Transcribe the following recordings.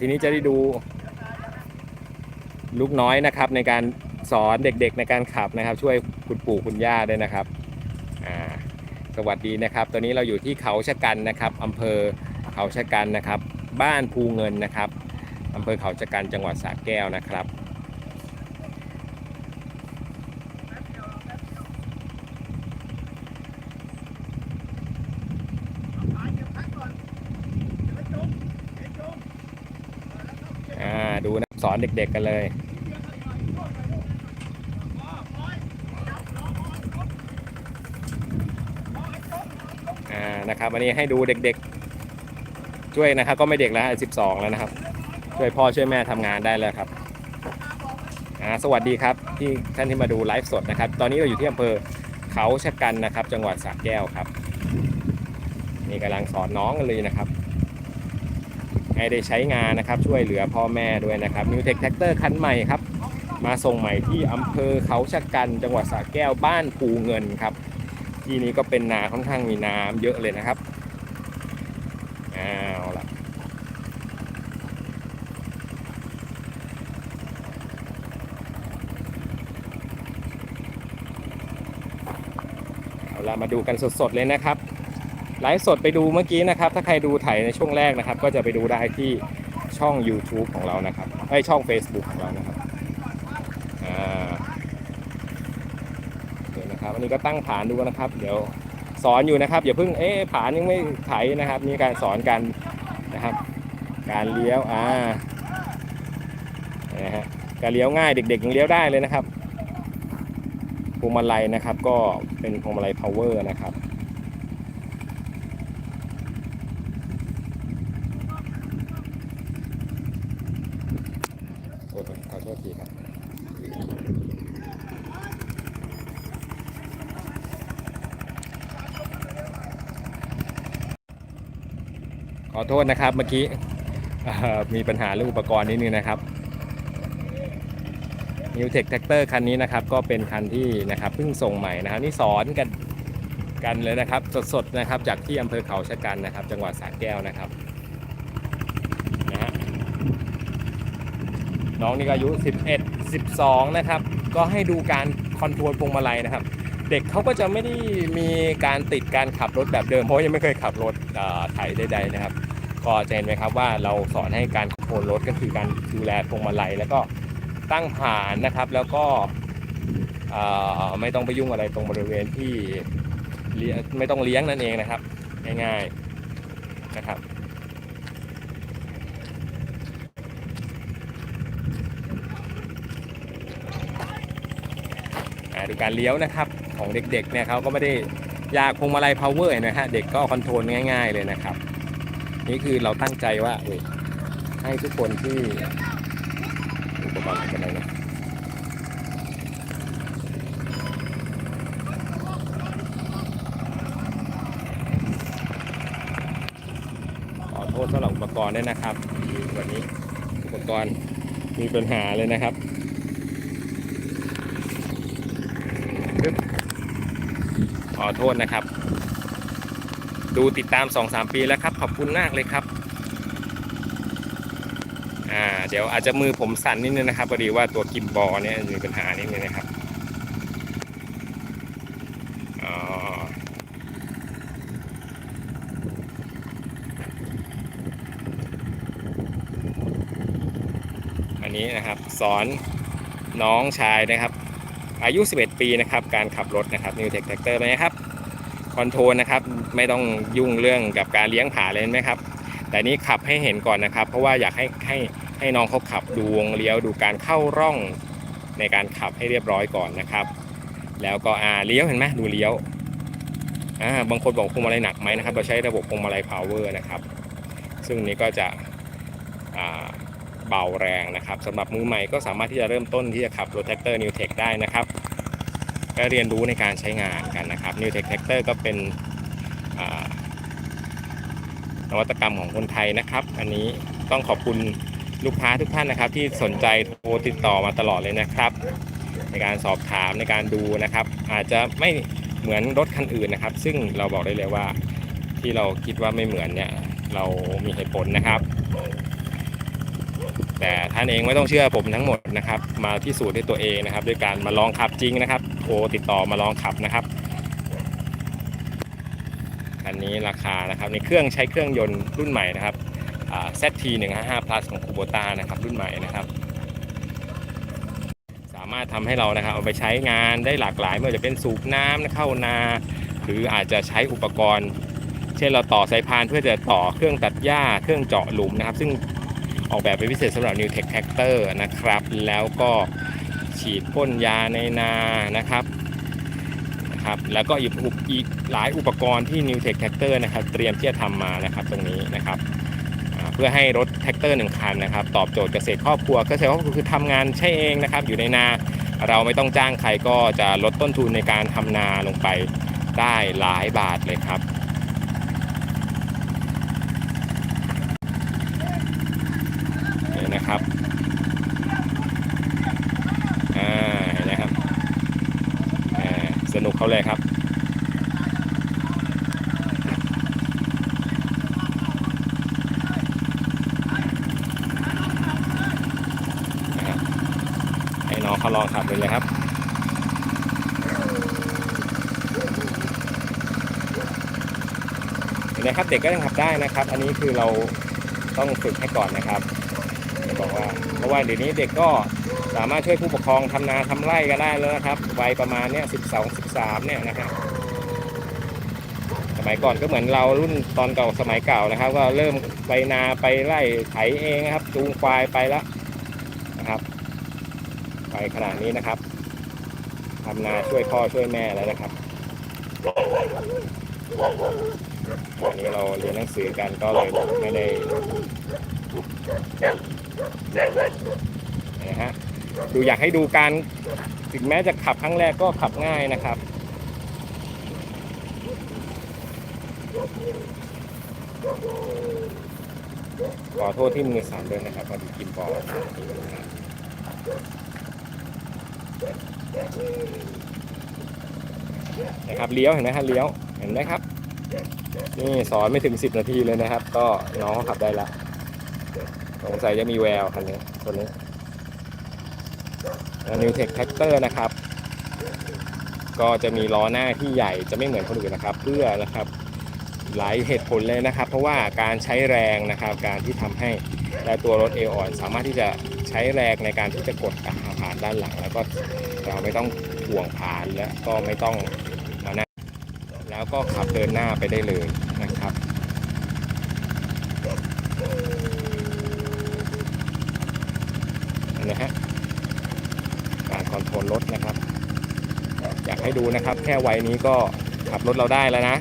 ทีนี้จะได้ดู ลูกน้อยนะครับ ในการสอนเด็กๆในการขับนะครับ ช่วยคุณปู่คุณย่าด้วยนะครับสวัสดีนะครับ ตอนนี้เราอยู่ที่เขาชะกันนะครับอำเภอเขาชะกันนะครับ บ้านภูเงินนะครับอำเภอเขาชะกันจังหวัดสระแก้วนะครับ อ่าดูนะ สอนเด็กๆกันเลย อ่า นะครับวันนี้ให้ดูเด็กๆ ช่วยนะครับ ก็ไม่เด็กแล้ว12แล้วนะครับ ช่วยพ่อช่วยแม่ทำงานได้แล้วครับอ่าสวัสดีครับที่ท่านที่มาดูไลฟ์สดนะครับ ตอนนี้เราอยู่ที่อำเภอเขาชะกันนะครับ จังหวัดสระแก้วครับ นี่กำลังสอนน้องกันเลยนะครับ ให้ได้ใช้งานนะครับ ช่วยเหลือพ่อแม่ด้วยนะครับ New Tech Tractor คันใหม่ครับ มาส่งใหม่ที่อำเภอเขาชะกันจังหวัดสระแก้วบ้านภูเงินครับ ที่นี้ก็เป็นนาค่อนข้างมีน้ำเยอะเลยนะครับเอาละเอาละมาดูกันสดๆเลยนะครับ ไลฟ์สดไปดูเมื่อกี้นะครับ ถ้าใครดูถ่ายในช่วงแรกนะครับ ก็จะไปดูได้ที่ช่อง YouTube ของเรานะครับไอช่อง Facebook ของเรานะครับอ่าเดี๋ยวนะครับอันนี้ก็ตั้งฐานดูนะครับ เดี๋ยวสอนอยู่นะครับอย่าเพิ่งเอ๊ะฐานยังไม่ไถนะครับมีการสอนกันนะครับ การเลี้ยวอ่านะฮะการเลี้ยวง่ายเด็กๆยังเลี้ยวได้เลยนะครับพวงมาลัยนะครับ ก็เป็นพวงมาลัย power นะครับ โทษขอโทษทีครับ ข อโทษนะครับเมื่อกี้มีปัญหาเรื่องอุปกรณ์นิดนึงนะครับ New Tech Tractor คันนี้นะครับก็เป็นคันที่นะครับเพิ่งส่งใหม่นะครับนี่สอนกันกันเลยนะครับ สดๆนะครับจากที่อำเภอเขาชะกันนะครับ จังหวัดสระแก้วนะครับนะฮะน้องนี่ก็อายุ 11 12 นะครับ ก็ให้ดูการคอนโทรลพวงมาลัยนะครับ เด็กเขาก็จะไม่ได้มีการติดการขับรถแบบเดิมเพราะยังไม่เคยขับรถเอ่อไถใดๆนะครับ ก็จะเห็นไหมครับว่าเราสอนให้การคนรถก็คือการดูแลพวงมาลัยแล้วก็ตั้งผ่านนะครับ แล้วก็ไม่ต้องไปยุ่งอะไรตรงบริเวณที่ไม่ต้องเลี้ยงนั่นเองนะครับ ง่ายๆนะครับดูการเลี้ยวนะครับของเด็กๆเนี่ยเขาก็ไม่ได้อยากพวงมาลัย power นะฮะเด็กก็คอนโทรลง่าย ๆเลยนะครับ นี่คือเราตั้งใจว่าเอยให้ทุกคนที่อุปกรณ์อะไรนะขอโทษสำหรับอุปกรณ์ด้วยนะครับ วันนี้อุปกรณ์มีปัญหาเลยนะครับขอโทษนะครับ ดูติดตาม 2-3 ปีแล้วครับ ขอบคุณมากเลยครับอ่าเดี๋ยวอาจจะมือผมสั่นนิดนึงนะครับพอดีว่าตัวกิมบอลเนี่ยมีปัญหานิดนึงนะครับอ๋ออันนี้นะครับสอนน้องชายนะครับ อายุ 11 ปีนะครับ การขับรถนะครับ New Tech Tractor ไหมครับ คอนโทรลนะครับ ไม่ต้องยุ่งเรื่องกับการเลี้ยงผาเลยไหมครับ แต่นี้ขับให้เห็นก่อนนะครับ เพราะว่าอยากให้ให้ให้น้องเขาขับดูวงเลี้ยวดูการเข้าร่องในการขับให้เรียบร้อยก่อนนะครับ แล้วก็อ่าเลี้ยวเห็นไหมดูเลี้ยวอ่าบางคนบอกพวงมาลัยหนักไหมนะครับ เราใช้ระบบพวงมาลัย power นะครับ ซึ่งนี้ก็จะอ่าเบาแรงนะครับสำหรับมือใหม่ก็สามารถที่จะเริ่มต้นที่จะขับรถแท็กเตอร์ New Tech ได้นะครับ ก็เรียนรู้ในการใช้งานกันนะครับ New Tech Tractor ก็เป็นนวัตกรรมของคนไทยนะครับ อันนี้ต้องขอบคุณลูกค้าทุกท่านนะครับ ที่สนใจโทรติดต่อมาตลอดเลยนะครับ ในการสอบถามในการดูนะครับ อาจจะไม่เหมือนรถคันอื่นนะครับ ซึ่งเราบอกได้เลยว่าที่เราคิดว่าไม่เหมือนเนี่ยเรามีเหตุผลนะครับ แต่ท่านเองไม่ต้องเชื่อผมทั้งหมดนะครับ มาพิสูจน์ด้วยตัวเองนะครับ ด้วยการมาลองขับจริงนะครับโทรติดต่อมาลองขับนะครับอันนี้ราคานะครับในเครื่องใช้เครื่องยนต์รุ่นใหม่นะครับ ZT 155 plus ของ Kubota นะครับรุ่นใหม่นะครับ สามารถทำให้เรานะครับเอาไปใช้งานได้หลากหลายไม่ว่าจะเป็นสูบน้ำเข้านา หรืออาจจะใช้อุปกรณ์ เช่นเราต่อสายพานเพื่อจะต่อเครื่องตัดหญ้าเครื่องเจาะหลุมนะครับ ซึ่ง ออกแบบเป็นพิเศษสำหรับ New Tech Tractor นะครับ แล้วก็ฉีดพ่นยาในนานะครับนะครับ แล้วก็อีกอุปอีกหลายอุปกรณ์ที่ New Tech Tractor นะครับ เตรียมที่จะทำมานะครับตรงนี้นะครับเพื่อให้รถแท็กเตอร์หนึ่งคันนะครับ ตอบโจทย์เกษตรครอบครัวเกษตรครอบครัวคือทำงานใช่เองนะครับ อยู่ในนาเราไม่ต้องจ้างใครก็จะลดต้นทุนในการทำนาลงไปได้หลายบาทเลยครับ นี่นะครับอ่าเห็นไหมครับอ่าสนุกเขาเลยครับ นะครับให้น้อง เขาลองขับเลยเลยครับเห็นไหมครับเด็กก็ยังขับได้นะครับ อันนี้คือเราต้องฝึกให้ก่อนนะครับบอกว่าเพราะว่าเดี๋ยวนี้เด็กก็สามารถช่วยผู้ปกครองทำนาทำไร่กันได้แล้วนะครับวัยประมาณเนี้ยสิบสองสิบสามเนี่ยนะครับสมัยก่อนก็เหมือนเรารุ่นตอนเก่าสมัยเก่านะครับ ก็เริ่มไปนาไปไร่ไถเองนะครับจูงควายไปแล้วนะ ขนาดนี้นะครับทำนาช่วยพ่อช่วยแม่แล้วนะครับวันนี้เราเรียนหนังสือกันก็เลยไม่ได้นะฮะดูอยากให้ดูการถึงแม้จะขับครั้งแรกก็ขับง่ายนะครับขอโทษที่มือสั่นด้วยนะครับพอดีกินบอล นะครับเลี้ยวเห็นไหมฮะเลี้ยวเห็นไหมครับ นี่สอนไม่ถึง 10 นาทีเลยนะครับ ก็น้องขับได้ละสงสัยจะมีแววคันนี้ตัวนี้ New Tech Tractor นะครับ ก็จะมีล้อหน้าที่ใหญ่จะไม่เหมือนคนอื่นนะครับ เพื่อนะครับหลายเหตุผลเลยนะครับ เพราะว่าการใช้แรงนะครับ การที่ทำให้ และตัวรถเอออนสามารถที่จะใช้แรงในการที่จะกดผ่านด้านหลัง แล้วก็เราไม่ต้องถ่วงผ่านและก็ไม่ต้องมานั่งแล้วก็ขับเดินหน้าไปได้เลยนะครับนะฮะการคอนโทรลรถนะครับ อยากให้ดูนะครับ แค่วัยนี้ก็ขับรถเราได้แล้วนะ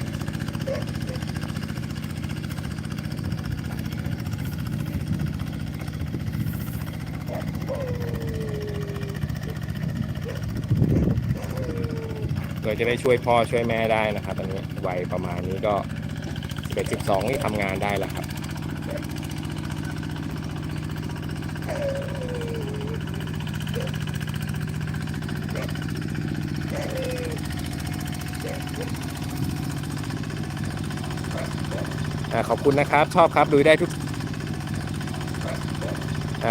โดยจะได้ช่วยพ่อช่วยแม่ได้นะครับอันนี้วัยประมาณนี้ก็11 12นี่ทำงานได้แล้วครับขอบคุณนะครับ ชอบครับดูได้ทุก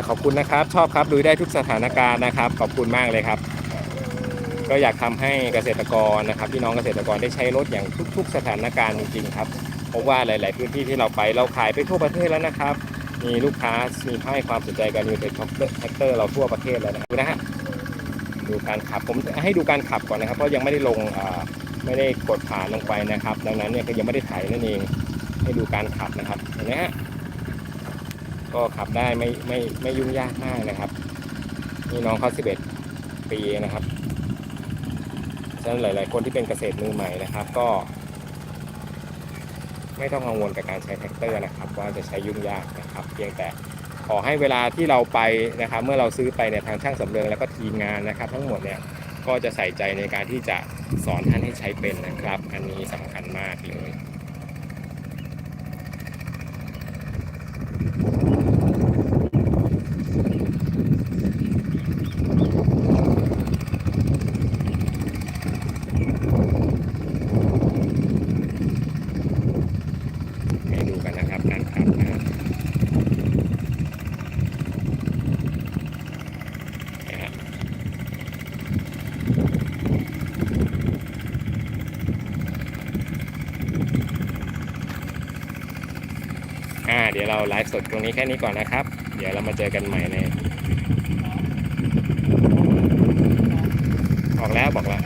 ขอบคุณนะครับ ชอบครับดูได้ทุกสถานการณ์นะครับ ขอบคุณมากเลยครับ ก็อยากทำให้เกษตรกรนะครับพี่น้องเกษตรกรได้ใช้รถอย่างทุก ๆ สถานการณ์จริงๆครับเพราะว่าหลาย ๆ พื้นที่ที่เราไปเราขายไปทั่วประเทศแล้วนะครับ มีลูกค้ามีให้ความสนใจกับนิวเทคแท็กเตอร์เราทั่วประเทศแล้วนะครับดูนะฮะดูการขับผมให้ดูการขับก่อนนะครับเพราะยังไม่ได้ลงไม่ได้กดผ่านลงไปนะครับ ดังนั้นเนี่ยก็ยังไม่ได้ถ่ายนั่นเองให้ดูการขับนะครับเห็นไหมฮะก็ขับได้ไม่ไม่ไม่ยุ่งยากมากนะครับนี่น้องเขา11ปีเองนะครับ ดังนั้นหลาย ๆ คนที่เป็นเกษตรมือใหม่นะครับ ก็ ไม่ต้องกังวลกับการใช้แท็กเตอร์นะครับ ว่าจะใช้ยุ่งยากนะครับ เพียงแต่ขอให้เวลาที่เราไปนะครับ เมื่อเราซื้อไปเนี่ยทางช่างสำเริงแล้วก็ทีมงานนะครับ ทั้งหมดเนี่ยก็จะใส่ใจในการที่จะสอนท่านให้ใช้เป็นนะครับ อันนี้สำคัญมากเลย ให้ดูกันนะครับการขับนะครับ อ่า เดี๋ยวเราไลฟ์สดตรงนี้แค่นี้ก่อนนะครับ เดี๋ยวเรามาเจอกันใหม่ในออกแล้วบอกแล้ว